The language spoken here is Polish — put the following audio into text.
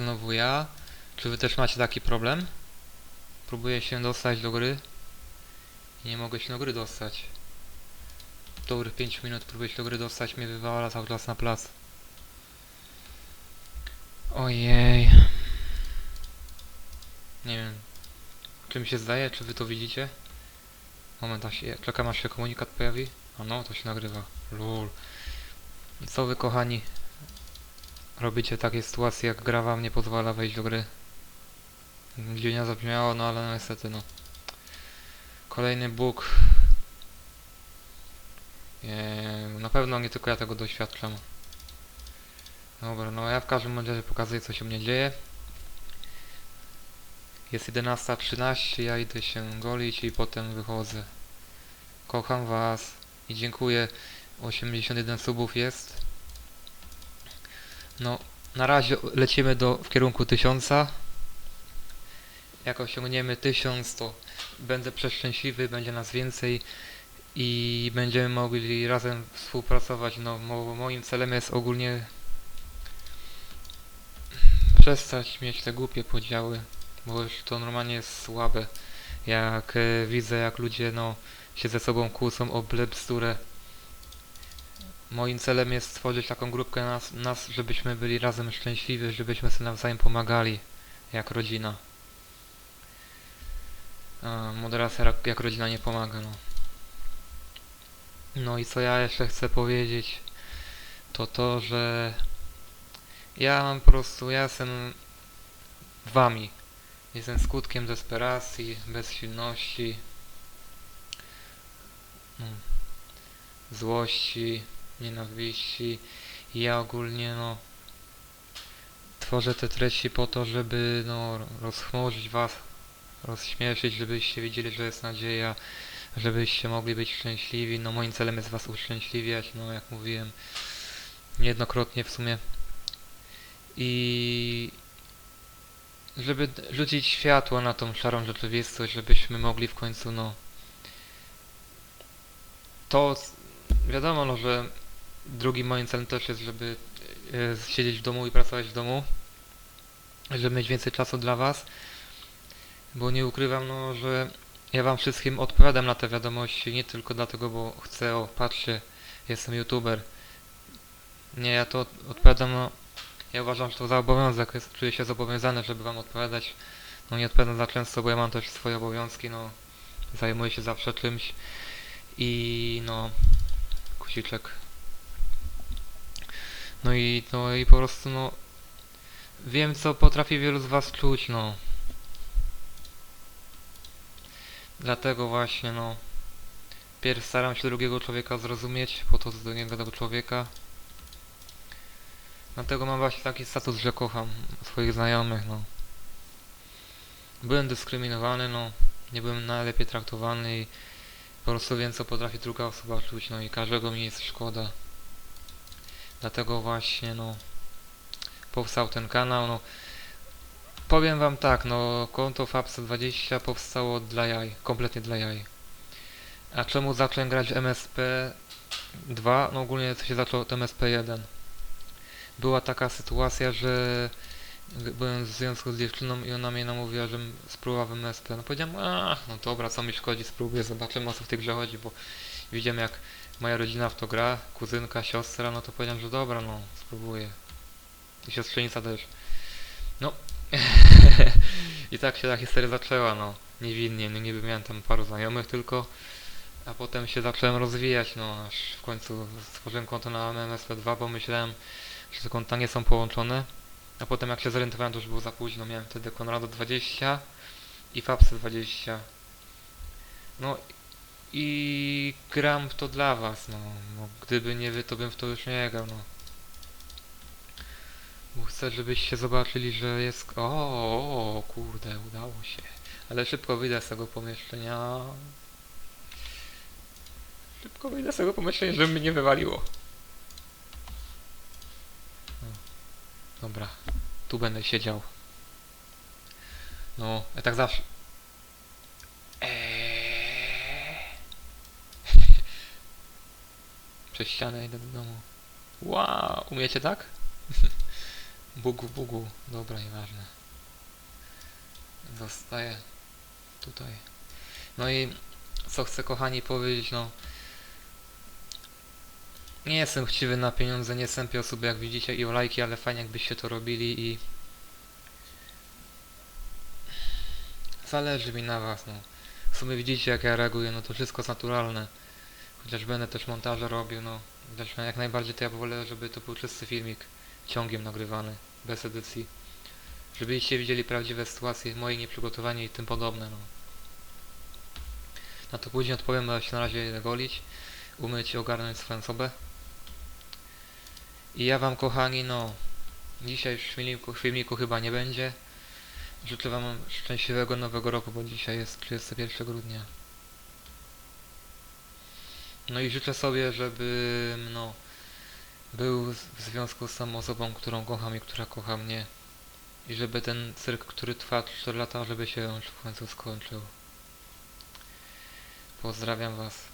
Znowu ja. Czy wy też macie taki problem? Próbuję się dostać do gry. Nie mogę się do gry dostać. Dobrych 5 minut próbuję się do gry dostać, mnie wywala cały czas na plac. Ojej. Nie wiem. Czy mi się zdaje, czy wy to widzicie? Moment, czekam aż się komunikat pojawi. A no, to się nagrywa. Lul. I co wy kochani? Robicie takie sytuacje, jak gra wam nie pozwala wejść do gry. Gdzie nie zabrzmiało, no ale niestety no. Kolejny bóg. Na pewno nie tylko ja tego doświadczam. Dobra, no ja w każdym razie pokazuję co się mnie dzieje. Jest 11.13, ja idę się golić i potem wychodzę. Kocham was i dziękuję. 81 subów jest. No, na razie lecimy do, w kierunku 1000. Jak osiągniemy 1000, to będę przeszczęśliwy, będzie nas więcej i będziemy mogli razem współpracować. No, mo, moim celem jest ogólnie przestać mieć te głupie podziały, bo już to normalnie jest słabe. Jak e, widzę, jak ludzie no, się ze sobą kłócą o bzdurę. Moim celem jest stworzyć taką grupkę nas, nas, żebyśmy byli razem szczęśliwi, żebyśmy sobie nawzajem pomagali, jak rodzina. Moderacja jak, jak rodzina nie pomaga, no. No i co ja jeszcze chcę powiedzieć, to to, że ja mam po prostu, ja jestem wami. Jestem skutkiem desperacji, bezsilności, mm, złości, nienawiści. I ja ogólnie, no, tworzę te treści po to, żeby, no, rozchmurzyć was, rozśmieszyć, żebyście widzieli, że jest nadzieja, żebyście mogli być szczęśliwi. No, moim celem jest was uszczęśliwiać, no, jak mówiłem, niejednokrotnie w sumie. I żeby rzucić światło na tą szarą rzeczywistość, żebyśmy mogli w końcu, no, to wiadomo, no, że drugim moim celem też jest, żeby e, siedzieć w domu i pracować w domu, żeby mieć więcej czasu dla was, bo nie ukrywam, no, że ja wam wszystkim odpowiadam na te wiadomości, nie tylko dlatego, bo chcę, o, patrzcie, jestem youtuber. Nie, ja to odpowiadam, no, ja uważam, że to za obowiązek, jest, czuję się zobowiązany, żeby wam odpowiadać. No nie odpowiadam za często, bo ja mam też swoje obowiązki, no, zajmuję się zawsze czymś i no, guziczek. No i, no i po prostu, no, wiem co potrafi wielu z was czuć, no. Dlatego właśnie, no, pierw staram się drugiego człowieka zrozumieć, po to z drugiego tego człowieka. Dlatego mam właśnie taki status, że kocham swoich znajomych, no. Byłem dyskryminowany, no, nie byłem najlepiej traktowany i po prostu wiem co potrafi druga osoba czuć, no i każdego mi jest szkoda. Dlatego właśnie, no, powstał ten kanał, no. Powiem wam tak, no, konto Fabsa20 powstało dla jaj, kompletnie dla jaj. A czemu zacząłem grać w MSP 2? No ogólnie to się zaczął od MSP 1. Była taka sytuacja, że byłem w związku z dziewczyną i ona mnie namówiła, żebym spróbował w MSP. No powiedziałem, a no dobra, co mi szkodzi, spróbuję, zobaczymy o co w tej grze chodzi, bo widziałem jak moja rodzina w to gra, kuzynka, siostra, no to powiedziałem, że dobra, no spróbuję. I siostrzenica też. No. I tak się ta historia zaczęła, no. Niewinnie, no niby miałem tam paru znajomych tylko, a potem się zacząłem rozwijać, no aż w końcu stworzyłem konto na MSP2, bo myślałem, że te konta nie są połączone. A potem jak się zorientowałem, to już było za późno. Miałem wtedy Konrado 20 i Fapsy 20. No i gram to dla was, no. no. Gdyby nie wy, to bym w to już nie grał, no. Bo chcę, żebyście zobaczyli, że jest... O, kurde, udało się. Ale szybko wyjdę z tego pomieszczenia. Szybko wyjdę z tego pomieszczenia, żeby mnie nie wywaliło. Dobra, tu będę siedział. No, ja tak zawsze. Przez ścianę idę do domu. Wow, umiecie tak? Bugu, bugu. Dobra, nieważne. Zostaję tutaj. No i co chcę kochani powiedzieć, no nie jestem chciwy na pieniądze, nie sępię osób jak widzicie i o lajki, ale fajnie jakbyście to robili i zależy mi na was, no. W sumie widzicie jak ja reaguję, no to wszystko jest naturalne. Chociaż będę też montaże robił, no. Jak najbardziej to ja wolę, żeby to był czysty filmik, ciągiem nagrywany, bez edycji. Żebyście widzieli prawdziwe sytuacje, moje nieprzygotowanie i tym podobne, no. Na to później odpowiem, bo ja się na razie golić, umyć ogarnąć swoją osobę. I ja wam kochani, no, dzisiaj już filmiku, filmiku chyba nie będzie. Życzę wam szczęśliwego nowego roku, bo dzisiaj jest 31 grudnia. No i życzę sobie, żebym, no, był w związku z tą osobą, którą kocham i która kocha mnie. I żeby ten cyrk, który trwa 4 lata, żeby się w końcu skończył. Pozdrawiam was.